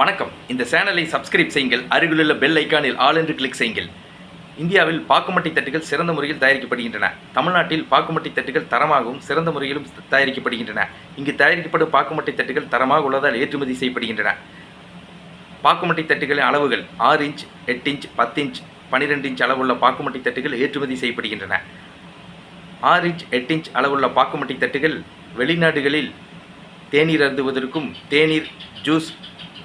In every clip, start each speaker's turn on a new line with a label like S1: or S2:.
S1: வணக்கம். இந்த சேனலை சப்ஸ்கிரைப் செய்யுங்கள். அருகிலுள்ள பெல் ஐக்கானில் ஆல் என்று கிளிக் செய்யுங்கள். இந்தியாவில் பாக்குமட்டை தட்டுகள் சிறந்த முறையில் தயாரிக்கப்படுகின்றன. தமிழ்நாட்டில் பாக்குமட்டை தட்டுகள் தரமாகவும் சிறந்த முறையிலும் தயாரிக்கப்படுகின்றன. இங்கு தயாரிக்கப்படும் பாக்குமட்டை தட்டுகள் தரமாக உள்ளதால் ஏற்றுமதி செய்யப்படுகின்றன. பாக்குமட்டை தட்டுகளின் அளவுகள் ஆறு இன்ச் எட்டு இன்ச் பத்து இன்ச் பன்னிரெண்டு இன்ச் அளவுள்ள பாக்குமட்டை தட்டுகள் ஏற்றுமதி செய்யப்படுகின்றன. ஆறு இன்ச் எட்டு இன்ச் அளவுள்ள பாக்குமட்டை தட்டுகள் வெளிநாடுகளில் தேநீர் அருந்துவதற்கும் தேநீர் ஜூஸ்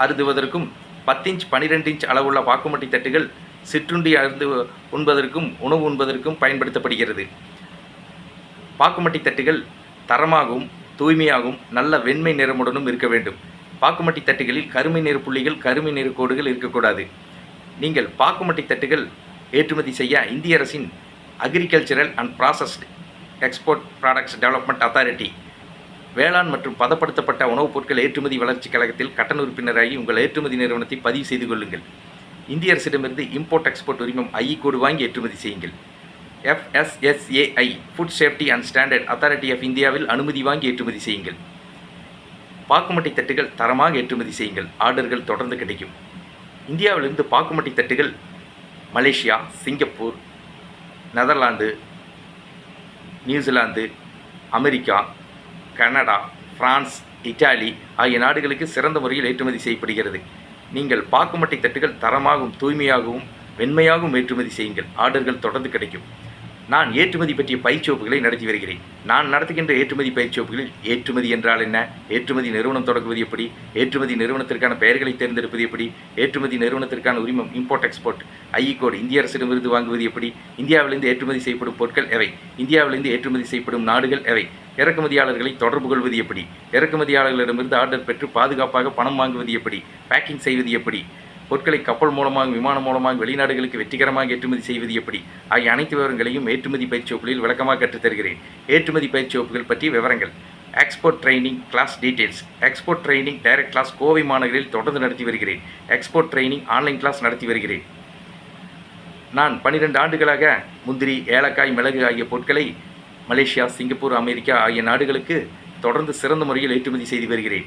S1: அருந்துவதற்கும் பத்து இன்ச் பனிரெண்டு இன்ச் அளவுள்ள வாக்குமட்டி தட்டுகள் சிற்றுண்டி அருந்து உண்பதற்கும் உணவு உண்பதற்கும் பயன்படுத்தப்படுகிறது. பாக்குமட்டி தட்டுகள் தரமாகவும் தூய்மையாகவும் நல்ல வெண்மை நிறமுடனும் இருக்க வேண்டும். பாக்குமட்டி தட்டுகளில் கருமை நிற புள்ளிகள் கருமை நிற கோடுகள் இருக்கக்கூடாது. நீங்கள் பாக்குமட்டி தட்டுகள் ஏற்றுமதி செய்ய இந்திய அரசின் agricultural and processed export products development authority வேளாண் மற்றும் பதப்படுத்தப்பட்ட உணவுப் பொருட்கள் ஏற்றுமதி வளர்ச்சிக் கழகத்தில் கட்டண உறுப்பினராகி உங்கள் ஏற்றுமதி நிறுவனத்தை பதிவு செய்து கொள்ளுங்கள். இந்திய அரசிடமிருந்து இம்போர்ட் எக்ஸ்போர்ட் உரிமம் ஐ e கோடு வாங்கி ஏற்றுமதி செய்யுங்கள். FSSAI food safety and standard authority of இந்தியாவில் அனுமதி வாங்கி ஏற்றுமதி செய்யுங்கள். பாக்குமட்டை தட்டுகள் தரமாக ஏற்றுமதி செய்யுங்கள். ஆர்டர்கள் தொடர்ந்து கிடைக்கும். இந்தியாவிலிருந்து பாக்குமட்டை தட்டுகள் Malaysia Singapore Netherlands New Zealand America Canada France Italy ஆகிய நாடுகளுக்கு சிறந்த முறையில் ஏற்றுமதி செய்யப்படுகிறது. நீங்கள் பாக்குமட்டை தட்டுகள் தரமாகவும் தூய்மையாகவும் வெண்மையாகவும் ஏற்றுமதி செய்யுங்கள். ஆர்டர்கள் தொடர்ந்து கிடைக்கும். நான் ஏற்றுமதி பற்றிய பயிற்சி வகுப்புகளை நடத்தி வருகிறேன். நான் நடத்துகின்ற ஏற்றுமதி பயிற்சி வகுப்புகளில் ஏற்றுமதி என்றால் என்ன? ஏற்றுமதி நிறுவனம் தொடங்குவது எப்படி? ஏற்றுமதி நிறுவனத்திற்கான பெயர்களை தேர்ந்தெடுப்பது எப்படி? ஏற்றுமதி நிறுவனத்திற்கான உரிமம் import export I e code இந்திய அரசிடமிருந்து வாங்குவது எப்படி? இந்தியாவிலிருந்து ஏற்றுமதி செய்யப்படும் பொருட்கள் எவை? இந்தியாவிலிருந்து ஏற்றுமதி செய்யப்படும் நாடுகள் எவை? இறக்குமதியாளர்களை தொடர்பு கொள்வது எப்படி? இறக்குமதியாளர்களிடமிருந்து ஆர்டர் பெற்று பாதுகாப்பாக பணம் வாங்குவது எப்படி? பேக்கிங் செய்வது எப்படி? பொருட்களை கப்பல் மூலமாக விமானம் மூலமாக வெளிநாடுகளுக்கு வெற்றிகரமாக ஏற்றுமதி செய்வது எப்படி? ஆகிய அனைத்து விவரங்களையும் ஏற்றுமதி பயிற்சி வகுப்புகளில் விளக்கமாக கற்றுத் தருகிறேன். ஏற்றுமதி பயிற்சி வகுப்புகள் பற்றிய விவரங்கள். Export training class details export training direct class Kovai மாநகரில் தொடர்ந்து நடத்தி வருகிறேன். எக்ஸ்போர்ட் ட்ரைனிங் ஆன்லைன் கிளாஸ் நடத்தி வருகிறேன். நான் பன்னிரெண்டு ஆண்டுகளாக முந்திரி ஏலக்காய் மிளகு ஆகிய பொருட்களை மலேசியா சிங்கப்பூர் அமெரிக்கா ஆகிய நாடுகளுக்கு தொடர்ந்து சிறந்த முறையில் ஏற்றுமதி செய்து வருகிறேன்.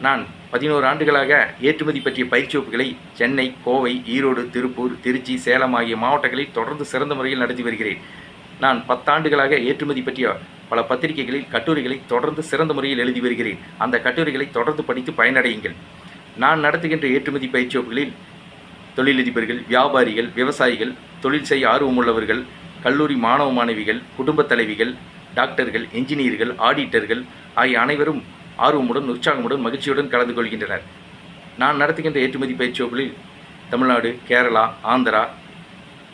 S1: நான் பதினோரு ஆண்டுகளாக ஏற்றுமதி பற்றிய பயிற்சி வகுப்புகளை சென்னை கோவை ஈரோடு திருப்பூர் திருச்சி சேலம் ஆகிய மாவட்டங்களில் தொடர்ந்து சிறந்த முறையில் நடத்தி வருகிறேன். நான் பத்தாண்டுகளாக ஏற்றுமதி பற்றிய பல பத்திரிகைகளில் கட்டுரைகளை தொடர்ந்து சிறந்த முறையில் எழுதி வருகிறேன். அந்த கட்டுரைகளை தொடர்ந்து படித்து பயனடையுங்கள். நான் நடத்துகின்ற ஏற்றுமதி பயிற்சி வகுப்புகளில் தொழிலதிபர்கள் வியாபாரிகள் விவசாயிகள் தொழில் செய்ய ஆர்வமுள்ளவர்கள் கல்லூரி மாணவ மாணவிகள் குடும்பத் தலைவிகள் டாக்டர்கள் என்ஜினியர்கள் ஆடிட்டர்கள் ஆகிய அனைவரும் ஆர்வமுடன் உற்சாகமுடன் மகிழ்ச்சியுடன் கலந்து கொள்கின்றனர். நான் நடத்துகின்ற ஏற்றுமதி பயிற்சி வகுப்புகளில் தமிழ்நாடு கேரளா ஆந்திரா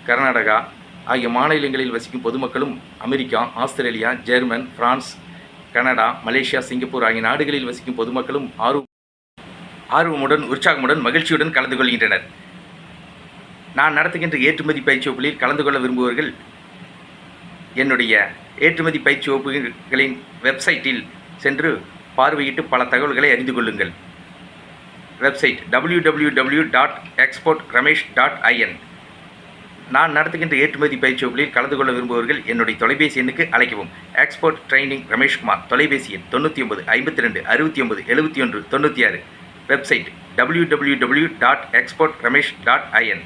S1: கர்நாடகா ஆகிய மாநிலங்களில் வசிக்கும் பொதுமக்களும் America Australia German France Canada Malaysia Singapore ஆகிய நாடுகளில் வசிக்கும் பொதுமக்களும் ஆர்வம் ஆர்வமுடன் உற்சாகமுடன் மகிழ்ச்சியுடன் கலந்து கொள்கின்றனர். நான் நடத்துகின்ற ஏற்றுமதி பயிற்சி வகுப்புகளில் கலந்து கொள்ள விரும்புபவர்கள் என்னுடைய ஏற்றுமதி பயிற்சி வகுப்புகளின் வெப்சைட்டில் சென்று பார்வையிட்டு பல தகவல்களை அறிந்து கொள்ளுங்கள். Website www.exportrmesh.in dot export Ramesh dot IN நான் நடத்துகின்ற ஏற்றுமதி பயிற்சி வகுப்புகளில் கலந்து கொள்ள விரும்புபவர்கள் என்னுடைய தொலைபேசி எண்ணுக்கு அழைக்கவும். எக்ஸ்போர்ட் ட்ரைனிங் ரமேஷ்குமார் தொலைபேசி எண் தொண்ணூற்றி ஒன்பது ஐம்பத்தி ரெண்டு அறுபத்தி ஒன்பது எழுபத்தி ஒன்று தொண்ணூற்றி ஆறு. Website W W W dot export Ramesh dot IN